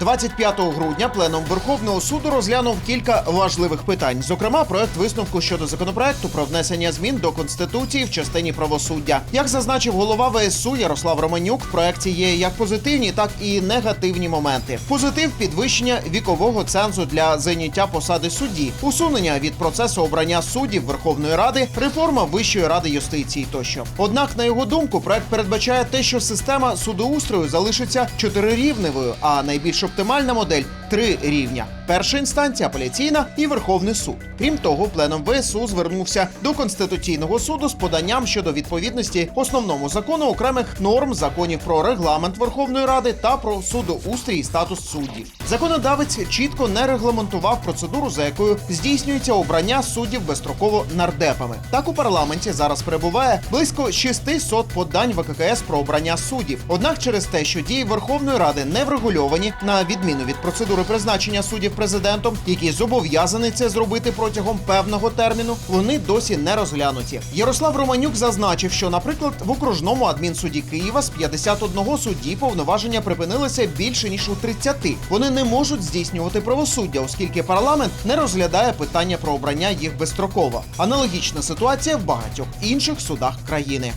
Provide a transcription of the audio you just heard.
25 грудня пленум Верховного суду розглянув кілька важливих питань. Зокрема, проект висновку щодо законопроекту про внесення змін до конституції в частині правосуддя. Як зазначив голова ВСУ Ярослав Романюк, в проекті є як позитивні, так і негативні моменти. Позитив підвищення вікового цензу для зайняття посади судді, усунення від процесу обрання суддів Верховної Ради, реформа Вищої ради юстиції тощо. Однак, на його думку, проект передбачає те, що система судоустрою залишиться чотирирівневою, а найбільш оптимальна модель три рівня: перша інстанція апеляційна і Верховний суд. Крім того, пленом ВСУ звернувся до Конституційного суду з поданням щодо відповідності основному закону окремих норм законів про регламент Верховної Ради та про судоустрій і статус суддів. Законодавець чітко не регламентував процедуру, за якою здійснюється обрання суддів безстроково нардепами. Так у парламенті зараз перебуває близько 600 подань ВККС про обрання суддів. Однак, через те, що дії Верховної Ради не врегульовані на відміну від процедури призначення суддів президентом, який зобов'язаний це зробити протягом певного терміну, вони досі не розглянуті. Ярослав Романюк зазначив, що, наприклад, в окружному адмінсуді Києва з 51 судді повноваження припинилися більше ніж у 30. Вони не можуть здійснювати правосуддя, оскільки парламент не розглядає питання про обрання їх безстроково. Аналогічна ситуація в багатьох інших судах країни.